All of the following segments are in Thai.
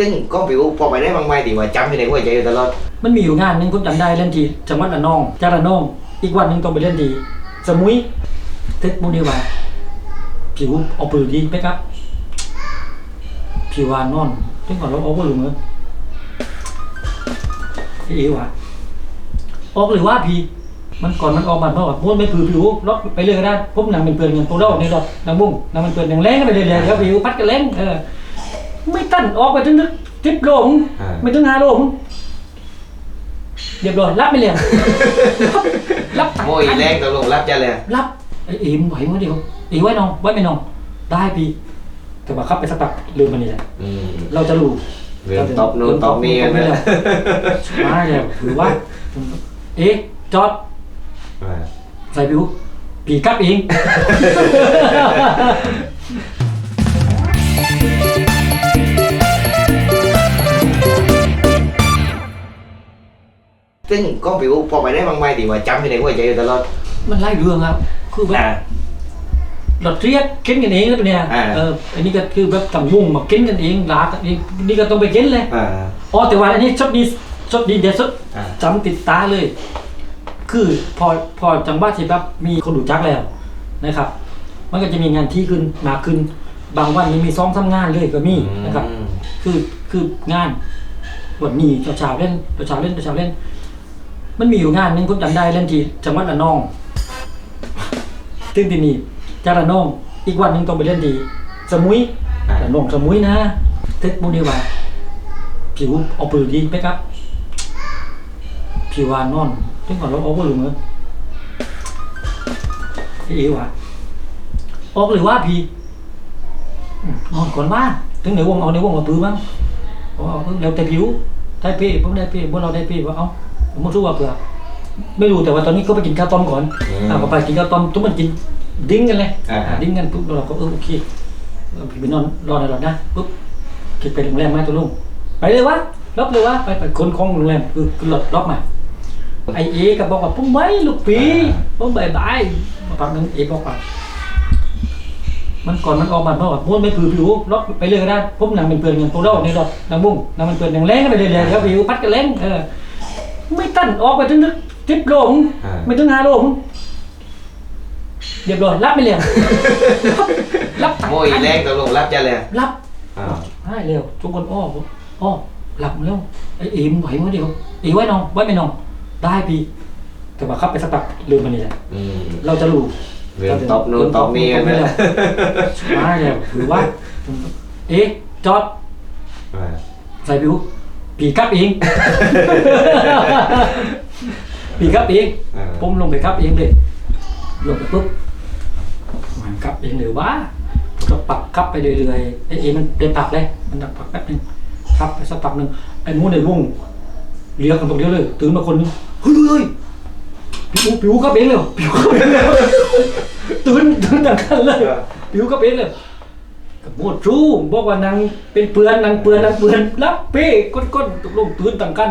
ซึ่งก็ผิวพอไปได้บางไม่ดีว่าจำอยู่ในหัวใจอยู่ตลอดมันมีอยู่งานหนึงผมจำได้เล่นที่จังหวัดระนองจากระนอง อีกวันหนึงต้องไปเล่นที่สมุยเทคบุนีว่าผิวเอาปืนดีไหมครับผิววานนอนถึงก่อนเราออาหรือเมื่อเอ๋วะออกหรือว่าพี่ มันก่อนมันออกมาเพราะว่าม้วนไม่ผือผิวล็อกไปเลยก็ได้พบหนังเป็นเปลือนเงินพวกเราในดอกนางบุ้งนางเป็นเปลือนอย่างแรงก็ไปเลยๆแล้วผิวพัดกันแรงเออ ไม่ตั้นออกไปถึงทิปโลงอ่า ไม่ถึงห้าโลงเรียบร้อยรับไม่เรียงรับโมยแรงตกลงรับจะเลยรับไอ้เอ๋มงไหวมั้ยเดียวเอ๋ไว้น้องไว้ไม่น้อง ได้พี่แต่ว่าขับไปสักพักลืมมันนี่แหละ อืม เราจะรู้เรื่องตบนู่นตบนี่กันไม่นะแล้วมาแล้วถือว่า เอ๊ะจอดอ่าใส่ผิวผีกลับเอง ซึ่งก็ผิวพอไปได้บางไม่ดีว่าจำอยู่ในหัวใจอยู่ตลอด มันไล่เรื่องครับ คือแบบอ่า เราเรียกเค้นกันเองแล้วเนี่ยอ่า เอออันนี้ก็คือแบบต่ำมุ่งมาเค้นกันเองลากันเองนี่ก็ต้องไปเค้นเลยอ่า อ๋อแต่ว่าอันนี้ชดดีชดดีเด็ดสุดอ่า จำติดตาเลย คือพอพอจังหวัดที่แบบมีคนรู้จักแล้วนะครับ มันก็จะมีงานที่ขึ้นมากขึ้น บางวันนี้มีซ้อมทำงานเลยก็มีนะครับอืมคือคืองานวันนี้เช้าๆเล่นเช้าๆเล่นเช้าๆเล่น มันมีอยู่งานหนึงผมจำได้เล่นที่จังหวัดระนองซึ่งที่นี่จากระนองอีกวันหนึงต้องไปเล่นที่สมุยระนองสมุยนะเทคบุนีว่าผิวเอาปืนดีไหมครับผิววานนอนถึงก่อนเราออกว่าหรือเมื่อเอ๋วะออกหรือว่าพี่อืมนอนก่อนว่าถึงในวงเอาในวงมาปืนบ้างเอาเอาแล้วแต่ผิวได้เป้ผมได้เป้พวกเราได้เป้ว่าเอา ผมไม่รู้ว่าเผื่อไม่รู้แต่ว่าตอนนี้ก็ไปกินข้าวต้มก่อนอืม อ่าพอไปกินข้าวต้มทุกมันกินดิ้งกันเลยอ่าอ่าดิ้งกันปุ๊บเราก็เออโอเคเราไปนอนรอในรถนะปุ๊บคิดไปโรงแรมไหมตัวลุงไปเลยวะรับเลยวะไปไปคนของโรงแรมคือคือรถล็อกมาไอเอก็บอกว่าผมไม่ลูกปีผมบายบายมาพักนึงเอบอกว่า มันก่อนมันออกมาเพราะว่าม้วนไม่ผือผิวล็อกไปเลยก็ได้ผมหนังเป็นเปลือนเงินพวกเราในรถนางบุ้งนางเป็นเปลือนอย่างแรงก็ไปเลยๆแล้วผิวพัดกันแรงเออ ไม่ตั้นออกไปถึงทิปโลงอ่า ไม่ถึงห้าโลงเรียบร้อยรับไม่เรียงรับโมยแรงตกลงรับจะเลยรับอ่าให้เร็วทุกคนอ้อบอกอ้อหลับแล้วไอ้เอ็มไหวมั้ยเดียวเอ๋ไว้น้องไว้ไม่น้องได้พี่แต่ว่าขับไปสักพักลืมมันนี่แหละอืม เราจะรู้เรื่องตบนู่นตบนี่กันไม่นะแล้วมาแล้วหรือว่า เอ๊ะจอด อ่าใส่ผิว ผีกลับเอง ผีกลับเอง อ่า ผมลงไปครับเองเลยลงไปปุ๊บมันกลับเองเลยว่าก็ปักครับไปเรื่อยๆไอ้เอมันเดินปักเลย มันดักปักแป๊บนึงครับไปสักพักหนึ่งไอ้หมูในวงเลี้ยงกันตรงเดียวเลย ตื่นมาคนนึงเฮ้ยเฮ้ยผิวผิวครับเองเลยผิวครับเองเลยตื่นตื่นดังกันเลย ผิวครับเองเลยกับ โมดรู้บอกว่านางเป็นเปือนนางเปือนนางเปือนรับเป้ก้นก้นตกลงตื่นต่างกัน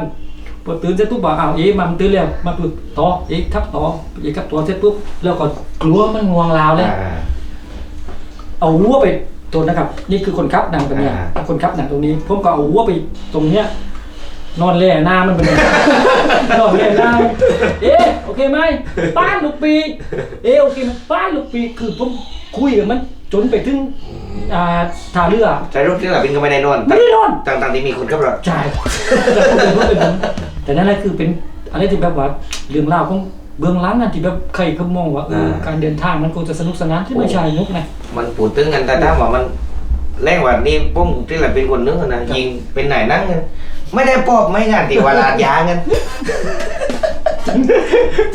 พอตื่นเสร็จปุ๊บบอกอ้าวเอ๊ะมันตื่นแล้วมาปุ๊บต่อเอ๊ะทับต่อเอ๊ะทับต่อเสร็จปุ๊บแล้วก็กลัวมันง่วงลาวเลยอ่าเอาหัวไปตัวนะครับ นี่คือคนขับหนังตรงเนี้ยอ่าคนขับหนังตรงนี้ผมก็เอาหัวไปตรงเนี้ยนอนแล่หน้ามันเป็นไงนอนแล่หน้ามันเอ๊ะโอเคไหมป้านลูกปี เอ๊ะโอเคไหมป้านลูกปีคือผมคุยกับมันจนไปถึง อ่าท่าเรือใช้รูปที่หลับเป็นก็ไม่ได้นอนไม่ได้นอนต่างๆที่มีคนขับรถใช่แต่ผมเป็นคนเป็นผมแต่นั่นแหละคือเป็นอะไรที่แบบว่าเรื่องราวของเบื้องหลังนั่นที่แบบใครก็มองว่าเออการเดินทางมันคงจะสนุกสนานที่ไม่ใช่นุกนะ มันพูดถึงกันแต่ถ้าว่ามันแรงกว่านี่ปุ้มที่หลับเป็นคนนึงอะนะยิงเป็นไหนนั่งกัน ไม่ได้ปอบไม่งานที่ว่าลาดยากัน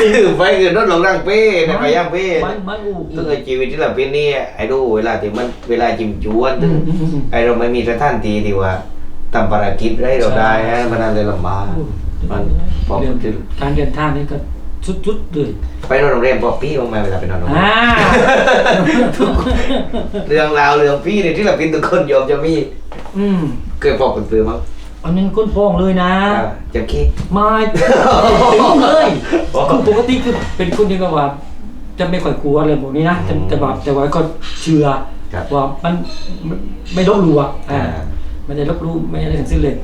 ถือไปคือรถหลงรังเป้ในไปย่างเป้มันมันอู้ซึ่งไอ้ชีวิตที่เราเป็นนี่ไอ้ดูเวลาที่มันเวลาจิมจวนอืมอืมอืมไอ้เราไม่มีสถานที่ที่ว่าทำภารกิจให้เราได้ฮะมันอะไรลำบากมันบอกเรื่องถึงการเดินทางนี่ก็สุดๆเลยไปนอนโรงแรมบอกพี่บ้างไหมเวลาไปนอนโรงแรมอ่าเรื่องราวเรื่องพี่เนี่ยที่เราเป็นทุกคนยอมจะมีอืมเคยบอกคนเตือนมั้ง อันนั้นคนฟ้องเลยนะอ่าจะคิดไม่ติงเลยคือปกติคือเป็นคนที่แบบว่า จะไม่ค่อยกลัวอะไรพวกนี้นะแต่อืมแต่ว่าแต่ว่าก็เชื่อครับว่ามันมันไม่ต้องรู้อะอ่าอ่าไม่ได้ลบลู่ไม่ได้ทั้งสิ้นเลย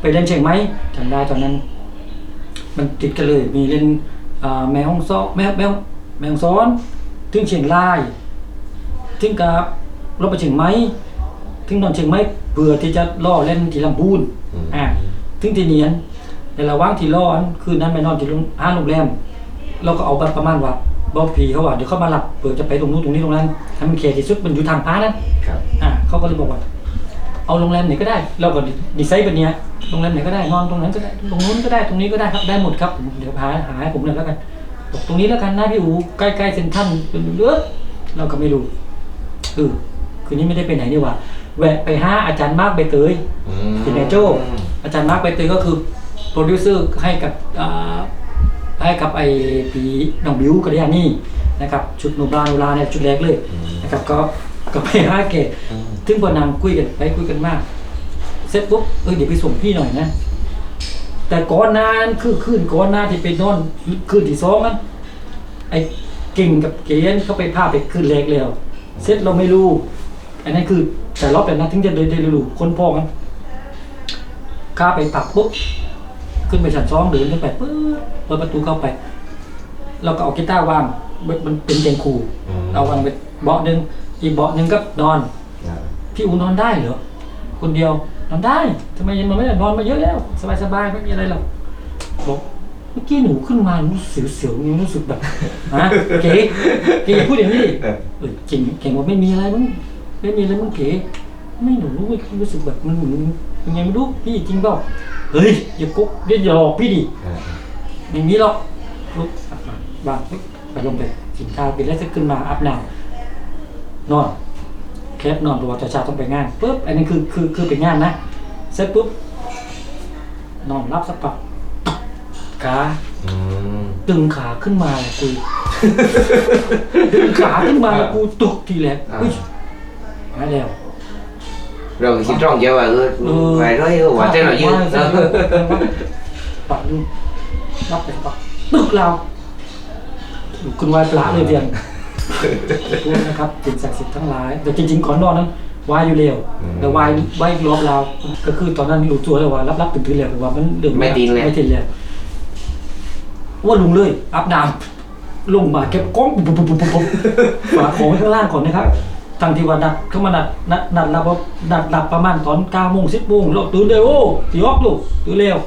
ไปเล่นเชียงไหมจำได้ตอนนั้น มันติดกันเลย มีเล่นอ่าแม่ห้องซ้อแม่แม่แม่ห้องซ้อนถึงเชียงรายถึงกับรถไปเชียงไหม ถึงนอนเชียงไหมเพื่อที่จะล่อเล่นที่ลำพูนอืมอ่าถึงที่เนียนในระหว่างที่ล่ออันคืนนั้นไปนอนที่โรงห้างโรงแรมเราก็เอาแบบประมาณว่าบอกผีเขาว่าเดี๋ยวเขามาหลับเผื่อจะไปตรงนู้นตรงนี้ตรงนั้นให้มันเคลียร์ที่สุดมันอยู่ทางพานั้นครับอะเขาก็เลยบอกว่าเอาโรงแรมไหนก็ได้ เราก็ดีไซน์แบบเนี้ยโรงแรมไหนก็ได้นอนตรงนั้นก็ได้ตรงนู้นก็ได้ตรงนี้ก็ได้ครับได้หมดครับเดี๋ยวหาหาให้ผมเลยแล้วกันบอกตรงนี้แล้วกันนะพี่อูใกล้ๆเซ็นทรัลเป็นเลือเราก็ไม่รู้เออคืนนี้ไม่ได้ไปไหนนี่หว่า แวะไปหาอาจารย์มาร์กใบเตยอืมเป็นไงโจ้อาจารย์มาร์กใบเตยก็คือโปรดิวเซอร์ให้กับอ่าให้กับไอ้ปีน้องบิวกัลยานี่นะครับชุดโนบราโนราเนี่ยชุดแรกเลยนะครับก็ก็ไปหาแกอืมซึ่งพอนางคุยกันไปคุยกันมาก เสร็จปุ๊บเออเดี๋ยวไปส่งพี่หน่อยนะแต่ก่อนหนานั้นคือคืนก่อนหน้าที่ไปนอนคืนที่สองนั้นไอ้เก่งกับเกณฑ์เขาไปพาไปคืนแรกแล้ว เสร็จเราไม่รู้ อันนั้นคือ แต่รอบแบบนั้นถึงจะได้ได้รู้คนพ่อกันข้าไปปักปุ๊บขึ้นไปชั้นสองเดินขึ้นไปปุ๊บเปิดประตูเข้าไปเราก็เอากีตาร์วางมันเป็นเตียงคูอืมเราวางไปเบาะหนึ่งอีกเบาะหนึ่งก็นอนพี่อูนอนได้เหรอคนเดียวนอนได้ทำไมยังนอนไม่ได้นอนมาเยอะแล้ว สบายๆไม่มีอะไรหรอกบอกเมื่อกี้หนูขึ้นมารู้สึกเสียวๆรู้สึกแบบฮะเก๋เก๋พูดอย่างนี้ดิเออเออเก่งเก่งว่าไม่มีอะไรมึง ไม่มีอะไรมึงเก๋ไม่หนูรู้รู้สึกแบบมันเหมือนยังไงไม่รู้พี่จริงเปล่าเฮ้ยอย่ากุ๊กอย่าหลอกพี่ดิอ่าไม่มีหรอกลุกอาบน้ำบ้างปึ๊บไปลงไปกินข้าวกินแล้วจะขึ้นมาอาบน้ำนอนแคบนอนตัวจะชาต้องไปงานปุ๊บอันนี้คือคือคือไปงานนะเสร็จปุ๊บนอนรับสักพักขาอืมดึงขาขึ้นมาเลยกูดึงขาขึ้นมาแล้วกูตกทีแรกอุ้ย หายแล้ว เราคิดร่องเยอะว่าเออเออ ไปเรื่อยเออว่าเจ้าหน่อยยืนใช่ใช่ปักดูรับไปปักตึกเราคุณวายปลาเลยเดียนพวกนะครับสิ่งศักดิ์สิทธิ์ทั้งหลาย แต่จริงๆก่อนนอนนั้นวายอยู่เร็วแต่วายไว้รอบเรา ก็คือตอนนั้นรู้ตัวแล้วว่ารับรับตื่นตื่นแล้วว่ามันเดือดไม่ตีนเลยไม่ตินแล้วว่าลุงเลยอาบน้ำลงมาเก็บกล้องปุ๊บปุ๊บปุ๊บปุ๊บปุ๊บฝากของไว้ข้างล่างก่อนนะครับ ทางที่ว่านัดเข้ามานัดนัดนัดรับว่านัดรับประมาณตอนเก้าโมงสิบโมงเราตื่นเร็วโอ้ตีออกลูกตื่นเร็ว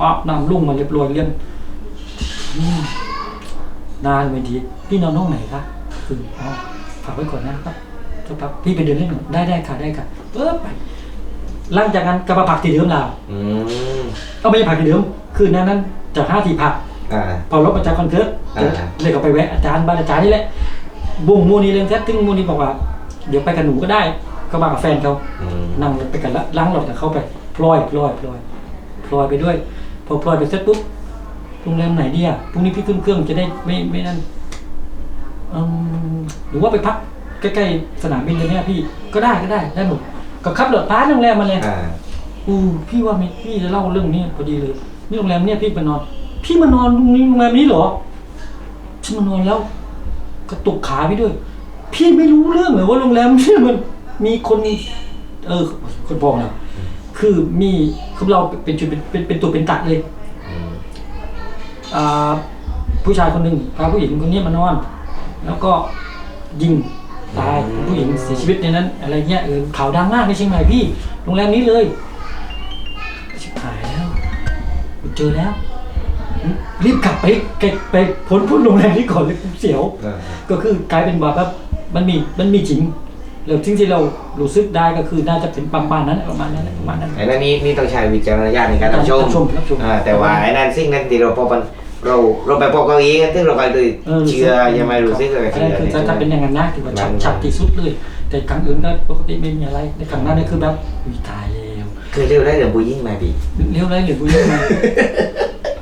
อาบน้ำลุ่งมาเรียบร้อยเรียนอืมนานไปทีพี่นอนห้องไหนคะคืออ๋อฝากไว้ก่อนนะครับสักพักพี่ไปเดินเล่นก่อนได้ได้ค่ะได้ค่ะเออไปหลังจากนั้นก็มาพักที่เดิมเราอืมเอาไม่ใช่พักที่เดิมคืนนั้นนั้นจากห้าที่พักอ่าพอรถมาจากคอนเสิร์ตอ่าเลยก็ไปแวะอาจารย์บ้านอาจารย์นี่แหละบุ้งมูนี่เรื่องแท้ตึ้งมูนี่บอกว่า เดี๋ยวไปกับหนูก็ได้ก็มากับแฟนเขาอืมนั่งรถไปกันละล้างรถกับเขาไปพลอยพลอยพลอยพลอยไปด้วย พอพลอยไปเสร็จปุ๊บโรงแรมไหนดีอะพรุ่งนี้พี่ขึ้นเครื่องจะได้ไม่ไม่นั่นอืมหรือว่าไปพักใกล้ๆสนามบินเลยเนี่ยพี่ก็ได้ก็ได้ได้หมดก็ขับรถพาโรงแรมมาเลยอ่าอูพี่ว่าไม่พี่จะเล่าเรื่องนี้พอดีเลยนี่โรงแรมเนี่ยพี่ไปนอน พี่มานอนตรงนี้โรงแรมนี้เหรอฉันมานอนแล้ว กระตุกขาพี่ด้วย พี่ไม่รู้เรื่องเลยว่าโรงแรมนี่มันมีคนเออคนบอกนะคือมีคือเราเป็นจุดเป็นเป็นเป็นตัวเป็นตัดเลยอืมอ่าผู้ชายคนหนึ่งพาผู้หญิงคนนี้มานอน แล้วก็ยิงตายผู้หญิงเสียชีวิตในนั้น อะไรเงี้ยเออข่าวดังมากในเชียงใหม่พี่โรงแรมนี้เลยชิบหายแล้วเจอแล้วรีบกลับไปไปไปพ้นพ้นโรงแรมนี้ก่อนเลยเสียวอ่าก็คือกลายเป็นว่าแบบ มันมีมันมีจริงแล้วสิ่งที่เรารู้สึกได้ก็คือน่าจะเป็นประมาณนั้นประมาณนั้นประมาณนั้น ไอ้นั่นนี่นี่ต้องใช้วิจารณญาณในการรับชมรับชมรับชม อ่าแต่ว่าไอ้นั่นสิ่งนั้นที่เราพบมันเราเราไปพบเขาเองซึ่งเราไปเลยเออเชื่อยังไม่รู้สึกเลยอันเชื่นั้นอ คือเนี่ยถ้าถ้าเป็นอย่างนั้นนะถือว่าชัดมันชัดที่สุดเลย แต่ครั้งอื่นก็ปกติไม่มีอะไรในครั้งนั้นนี่คือแบบอุ้ยตายแล้ว เคยเรียกได้เรื่องผู้หญิงไหมพี่เลี้ยวไรหรือกูยังไง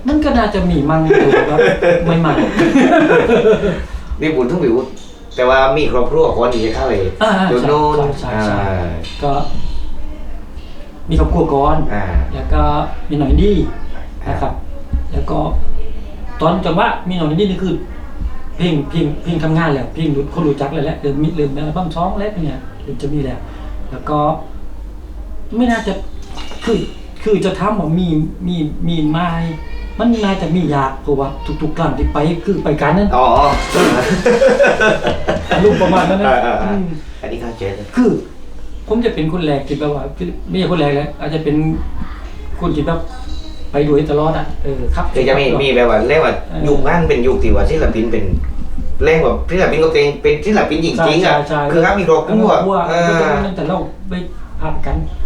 มันก็น่าจะมีมั่งแต่ว่าไม่มา นี่บุญทุกผิว แต่ว่ามีครอบครัวคนที่จะเข้าไปอ่าจุดโน้นใช่ อ่าใช่ใช่ก็มีครอบครัวก่อน อ่า แล้วก็มีหน่อยดีนะครับ แล้วก็ ตอนจังหวะมีหน่อยดีนี่คือ เพลงเพลงเพลงทำงานแล้วเพลงรู้คนรู้จักเลยแหละเริ่มมีเริ่มอัลบั้มท้องแล้วเนี่ยเริ่มจะมีแล้ว แล้วก็ ไม่น่าจะคือคือจะทำว่ามีมีมีไม้ มันน่าจะมียากเพราะว่าทุกๆครั้งที่ไปคือไปกันนั้นอ๋อรูปประมาณนั้นนะอ่าๆๆอืม อันนี้เข้าใจเลย คือผมจะเป็นคนแรกที่แบบว่าไม่ใช่คนแรกเลยอาจจะเป็นคนที่แบบไปด้วยตลอดอะเออครับคือจะมีมีแบบว่าเรียกว่ายุคนั้นเป็นยุคที่ว่าศิลปินเป็นเรียกว่าศิลปินก็เป็นเป็นศิลปินจริงๆอะใช่ใช่คือครับมีครอบครัวว่าเออแต่เราไปผ่านกันอ่าเออ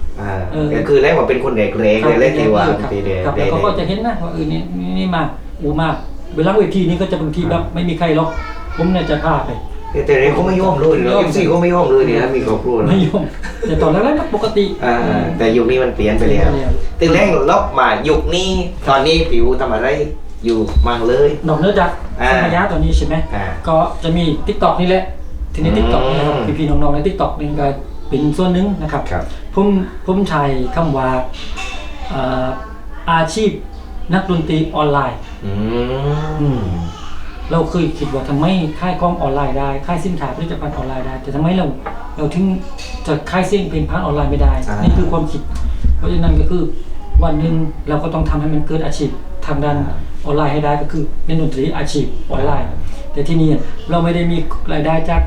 ก็คือเรียกว่าเป็นคนแรกๆเลยเรียกที่ว่าครับปีเดครับเดแล้วเขาก็จะเห็นนะว่าเออนี่นี่นี่มาอูมาเวลาเวทีนี้ก็จะบางทีแบบไม่มีใครหรอกผมเนี่ยจะพาไปแต่เดี๋ยวเขาไม่ยอมเลยเอ็มซีเขาไม่ยอมเลยเนี่ยนะมีครอบครัวนะไม่ยอมแต่ตอนแรกๆก็ปกติอ่าแต่ยุคนี้มันเปลี่ยนไปแล้วเปลี่ยนไปแล้วตึงแรกลบมายุคนี้ตอนนี้ผิวทำอะไรอยู่มังเลยนอกเหนือจากอ่าสมัยยะตอนนี้ใช่ไหมอ่าก็จะมี t ิ k t o k นี่แหละทีนี้อืม t ิ k t o k นะครับพี่ๆน้องๆใน t ิ k t o k นี่ก็เป็นส่วนหนึ่งนะครับ ครับผมผมใช้คำว่าเอ่ออาชีพนักดนตรีออนไลน์ อืมเราเคยคิดว่าทำไมค่ายกล้องออนไลน์ได้ค่ายสินค้าผลิตภัณฑ์ออนไลน์ได้ แต่ทำไมเราเราถึงจะค่ายเส้นเพลงพันออนไลน์ไม่ได้ อ่านี่ นี่คือความคิด เพราะฉะนั้นก็คือวันหนึ่งเราก็ต้องทำให้มันเกิดอาชีพทางด้านออนไลน์ให้ได้ก็คือเป็นดนตรีอาชีพออนไลน์ แต่ที่นี่เราไม่ได้มีรายได้จาก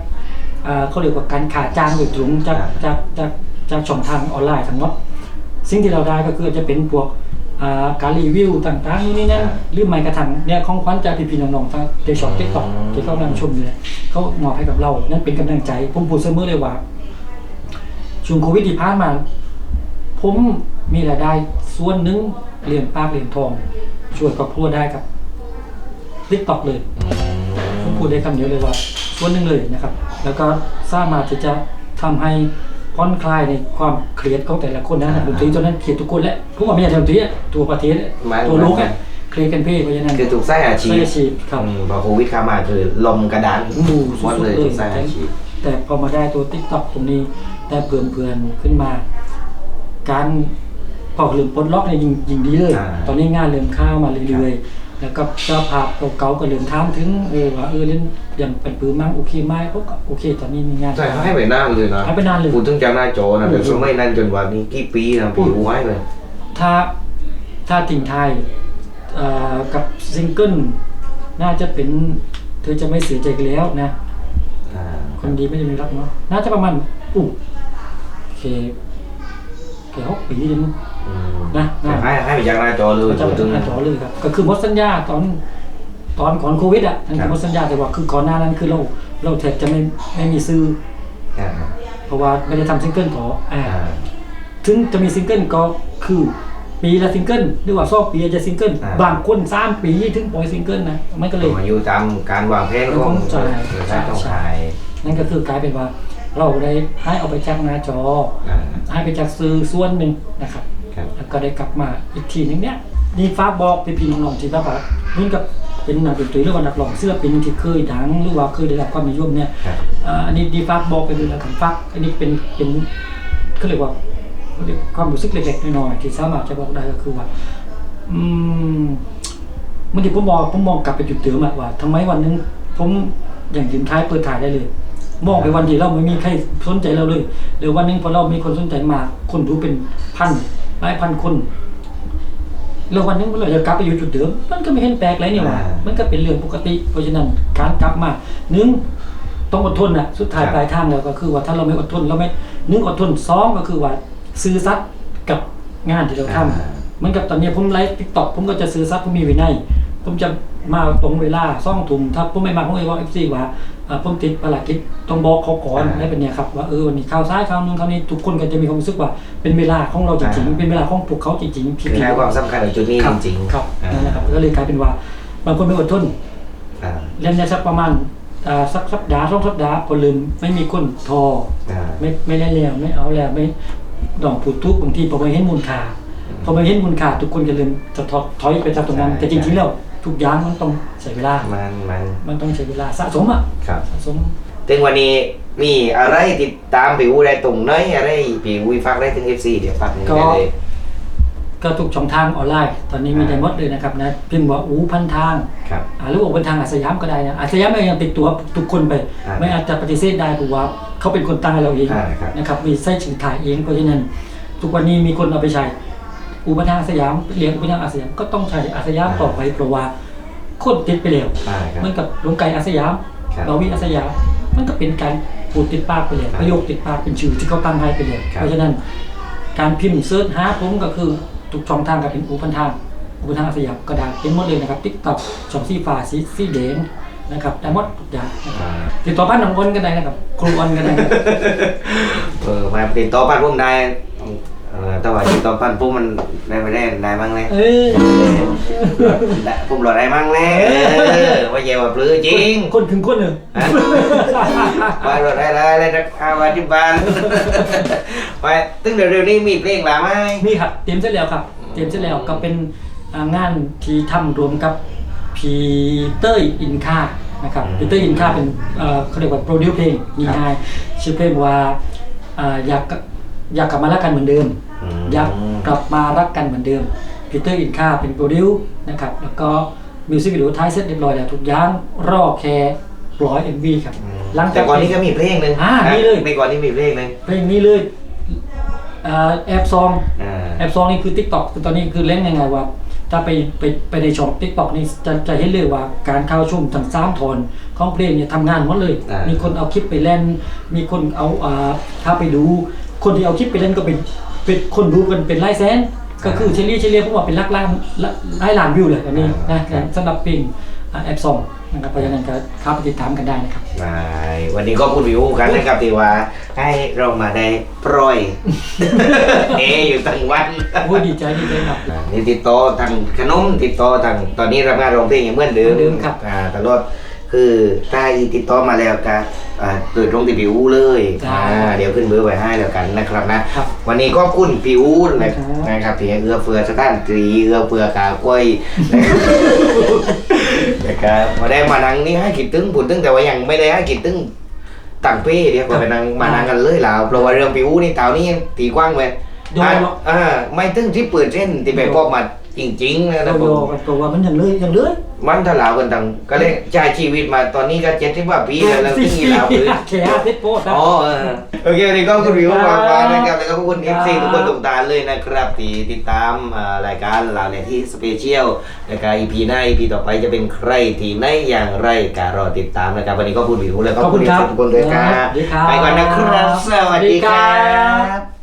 อ่าเขาเรียกว่าการขาจ้างโดยตรงจากอ่าจากจาก จากช่องทางออนไลน์ทั้งหมดสิ่งที่เราได้ก็คือจะเป็นพวกอ่าการรีวิวต่างๆนู่นนี่นั่นอ่าหรือไม่กระทั่งเนี่ยของขวัญจากพี่ๆน้องๆทางเดช็อปติ๊กต็อกอืมที่เขานำชมอยู่เนี่ยเขามอบให้กับเรา นั่นเป็นกำลังใจผมพูดเสมอเลยว่าช่วงโควิดที่ผ่านมา ผมมีรายได้ส่วนหนึ่งเรียนปากเรียนทอง ช่วยครอบครัวได้ครับติ๊กต็อกเลย ผมพูดได้คำเดียวเลยว่าส่วนหนึ่งเลยนะครับ แล้วก็สามารถที่จะทำให้ ผ่อนคลายในความเครียดของแต่ละคนนะนักดนตรีตัวนั้นเครียดทุกคนแหละพวกว่าไม่ใช่นักดนตรีอะตัวประเทศอะมันตัวโลกมันอะเครียดกันเพ่เพราะฉะนั้นคือถูกไส้อาชีใช่พอาชีพครับอืมพอโควิดเข้ามาคือลมกระดานดูหมดเลยสุถูดกๆไส้อาชีพแต่พอมาได้ตัว t ิ k t o k ตรงนี้ได้เพื่อนเพื่อนๆขึ้นมา การพอเริ่มปลดล็อกเนี่ยยิงยิงดีเลยอ่าตอนนี้งานเริ่มเข้ามาเรื่อยๆ แล้วก็เจ้าภาพเก่าๆก็เริ่มถามถึงเออว่าเออเล่นอย่างเป็นปืนมั่งโอเคไหมพวกก็โอเคตอนนี้มีงาน ใช่ให้ไปนานเลยนะให้ไปนานเลย พูดถึงจากหน้าจอนะโอ้โหแต่สมัยนั้นจนวันนี้กี่ปีนะพูดผิวไว้เลย ถ้าถ้าติ่งไทยเอ่อกับซิงเกิลน่าจะเป็นเธอจะไม่เสียใจอีกแล้วนะอ่าคนดีไม่ได้มีรักเนาะน่าจะประมาณอู้โอเคโอเคหกปีนึงอืม นะนะให้ให้ไปจากหน้าจอเลยก็จะพูดเป็ถึนงหน้าจอเลยครับ ก็คือหมดสัญญาตอนตอนก่อนโควิดอะนั่นครัคือบหมดสัญญาแต่ว่าคือก่อนหน้านั้นคือเราเราแทบจะไม่ไม่มีซื้ออ่าเพราะว่าไม่ได้ทำซิงเกิลต่ออ่าอ่าถึงจะมีซิงเกิลก็คือปีละซิงเกิลหรือว่าสองปีจะซิงเกิลอ่าบางคนสามปีถึงปล่อยซิงเกิลนะมันก็เลยมาอยู่ตามการวางแผนของใช่ใช่ต้องใช่ถ่ายนั่นก็คือกลายเป็นว่าเราได้ให้เอาไปจากหน้าจออ่าให้ไปจากซื้อส่วนหนึ่งนะครับ ครับ แล้วก็ได้กลับมาอีกทีนึงเนี้ยนี่ฟ้าบอกพี่พี่ๆน้องๆที่แบบว่าเหมือนกับเป็นนักดนตรีหรือว่านักร้องศิลปินที่เคยดังหรือว่าเคยได้รับความนิยมเนี่ยครับอ่าอันนี้ดีฟ้าบอกไปดูแล้วกันฟักอันนี้เป็นเป็นเขาเรียกว่าเขาเรียกความรู้สึกเล็กๆน้อยๆที่สามารถจะบอกได้ก็คือว่า อืม เมื่อกี้ผมมองผมมองกลับไปจุดเดิมอะว่าทำไมวันหนึงผมอย่างยืนท้ายเปิดถ่ายได้เลย มองไปวันที่เราไม่มีใครสนใจเราเลยหรือวันหนึงพอเรามีคนสนใจมากคนดูเป็นพัน หลายพันคนแล้ววันหนึงเราจะกลับไปอยู่จุดเดิม มันก็ไม่เห็นแปลกอะไรเนี่ยว่าอ่ามัมันก็เป็นเรื่องปกติ เพราะฉะนั้นการกลับมาหนึ่งต้องอดทนนะสุดท้ายครับปลายทางแล้วก็คือว่าถ้าเราไม่อดทนเราไม่หนึ่งอดทนสองก็คือว่าซื้อสัตย์กับงานที่เราทำอ่าเหมือนกับตอนนี้ผมไลฟ์ติ๊กต็อกผมก็จะซื้อซับผมมีวินัย ผมจะมาตรงเวลาซ่องถุงถ้าผมไม่มาผมก็บอกเอฟซีว่าอ่าผมติดภารกิจต้องบอกเขาก่อนอ่าได้เป็นเนี่ยครับว่าเออวันนี้ข่าวซ้ายข่าวนู้นข่าวนี้ทุกคนก็จะมีความรู้สึกว่าเป็นเวลาของเราจริงอ่าๆเป็นเวลาของพวกเขาจริงๆคือให้ความสำคัญกับจุดนี้คจบริงๆครับอ่านั่นแหละครับก็เลยกลายเป็นว่าบางคนไม่อดทนอ่าเล่นได้สักประมาณอ่าสักสัปดาห์สองสัปดาห์พอลืมไม่มีคนโทรอ่าไม่ไม่ได้แล้วไม่เอาแล้วไม่ดองผูดทุกข์บางทีพอไปเห็นมูลค่าพอไปเห็นมูลค่าทุกคนจะเริ่มจะถอดถอยไปจากตรงนั้นใช่แต่จริงๆแล้ว ทุกอย่างมันต้องใช้เวลา มันมันมันต้องใช้เวลาสะสมอะครับสะสมถึงวันนี้มีอะไรติดตามผิวได้ตรงไหนอะไรผิววิฟักได้ถึง FC เดี๋ยวฟังได้เลยก็ทุกช่องทางออนไลน์ ตอนนี้มีอ่าได้หมดเลยนะครับนะเพียงว่าอู้พันทางครับอ่าหรือว่าเป็นทางอาสยามก็ได้นะอาสยามเองยังติดตัวทุกคนไปอ่าไม่อาจจะปฏิเสธได้เพราะว่าเขาเป็นคนตั้งให้เราเองอ่าครับนะครับมีไส้สินค้าเองเพราะฉะนั้น ทุกวันนี้มีคนเอาไปใช้ อุปทานอาสยามเลี้ยงอุปทานอาสยามก็ต้องใช้อาสยามต่อไปเพราะว่าคนติดไปแล้วใช่ครับ เหมันกับลุงไก่อาสยามครับ บาวีอาสยามมันก็เป็นการพูดติดปากไปแล้วครับประโยคติดปากเป็นชื่อที่เขาตั้งให้ไปแล้วครับ เพราะฉะนั้น การพิมพ์เซิร์ชหาผมก็คือทุกช่องทางก็เป็นอุปทานอุปทานอาสยามก็ได้เป็นหมดเลยนะครับติ๊กต็อกช่องสีฟ้าสีสีแดงนะครับได้หมดทุกอย่างนะครับ อ่าติดต่อบ้านน้องอ้นก็ได้นะครับครูอ้นก็ได้นะครับเออมาติดต่อพันพุ่มได้เออแต่ว่าติดต่อพันพุ่มมันได้ไม่ได้ได้มั้งเลยเอ้ยได้พุ่มหลอดได้มั้งเลยเออว่าเย่ว่าปลื้อจริงคนถึงคนหนึ่งว่าหลอดได้เลยได้สักห้าวันที่บ้านไปตึ้งเร็วๆนี้มีเพลงหรือไม่นี่ครับเตรียมเสร็จแล้วครับ เตรียมเสร็จแล้วก็เป็นอ่างานที่ทำรวมกับพีเตอร์อินคานะครับพีเตอร์อินคาเป็นเอ่อเขาเรียกว่าโปรดิวเพลงมีไฮชื่อเพลงว่าอ่าอยากอยากกลับมารักกันเหมือนเดิมอ ยากกลับมารักกันเหมือนเดิมพีเตอร์อินคาเป็นโปรดิวนะครับแล้วก็มิวสิกวิดีโอท้ายเสร็จเรียบร้อยแล้วทุกอย่างรอแค่ร้อยเอ็มวีครับหลังจาแต่กก่อนนี้ก็มีเพลงหนึ่งอ่ามีเลยในก่อนนี้มีเพลงหนึ่งเพลงนี้เลยอ่าแอบซอง อ่า แอปซองนี่คือ TikTok คือตอนนี้คือเล่นยังไงว่าถ้าไปไปไปในช่อง TikTok นี่จะจะเห็นเลยว่าการเข้าชมทั้งสามทอนของเพลงเนี่ยทำงานหมดเลย อ่ามี มีคนเอาคลิปไปเล่น มีคนเอาอ่าถ้าไปดู คนที่เอาคลิปไปเล่นก็เป็น เป็นคนดูกันเป็นไล่แสนก็คือเฉลี่ยเฉลี่ยผมว่าเป็นลักล้านละหลายล้านวิวเลยอันนี้นะสำหรับเพลงแอปซองนะครับเพราะฉะนั้นก็เข้าไปติดตามกันได้นะครับไม่วันนี้ก็พูดวิวกันนะครับที่ว่าให้เรามาได้ปล่อยเออยู่ทั้งวันโอ้ยดีใจดีใจครับอ่านี่ติดต่อทางขนมติดต่อทางตอนนี้รับงานร้องเพลงอย่างเหมือนเดิมเหมือนเดิมครับอ่าตลอด คือถ้าอีติดต่อมาแล้วก็อ่าเปิดตรงที่ผิวเลยจ้าอ่าเดี๋ยวขึ้นเบอร์ไว้ให้แล้วกันนะครับนะครับวันนี้ก็คุณผิวนะครับนะครับที่ให้เอื้อเฟื้อสถานตรีเอื้อเฟื้อกากล้วยนะครับมาได้มานั่งนี่ให้คิดตึงพูดตึงแต่ว่ายังไม่ได้ให้คิดตึงตั้งเป้เดียวก็ไปนั่งมานั่งกันเลยแล้วเพราะว่าเรื่องผิวนี่เต่านี่ตีกว้างไป โดนหรอกอ่าไม่ตึงที่เปิดเส้นที่ไปพบมาจริงๆนะเรานะผโยมกันตัวว่ามันอย่างเลยอย่างเลยมันถลาวกันตังก็เลยใช้ชีวิตมาตอนนี้ก็เจ็ดสิบกว่าปีแล้วแล้วที่นี่ลาวเลยแขกเพชรโพดนะ อ๋อเออโอเควันนี้ก็คุณวิวครัมาบมานะครับแล้วก็ขอบคุณครัเอบฟซีทุกคนทุกตาเลยนะครับที่ติดตามอ่ารายการเราในที่สเปเชียลนะครับอีพีหน้าอีพีต่อไปจะเป็นใครที่ไหนอย่างไรการรอติดตามนะครับวันนี้ก็คุณวิวแล้วก็ขอบคุณครับทุกคนด้วยครับสวัสดีครับ ไปก่อนนะครับสวัสดีครับ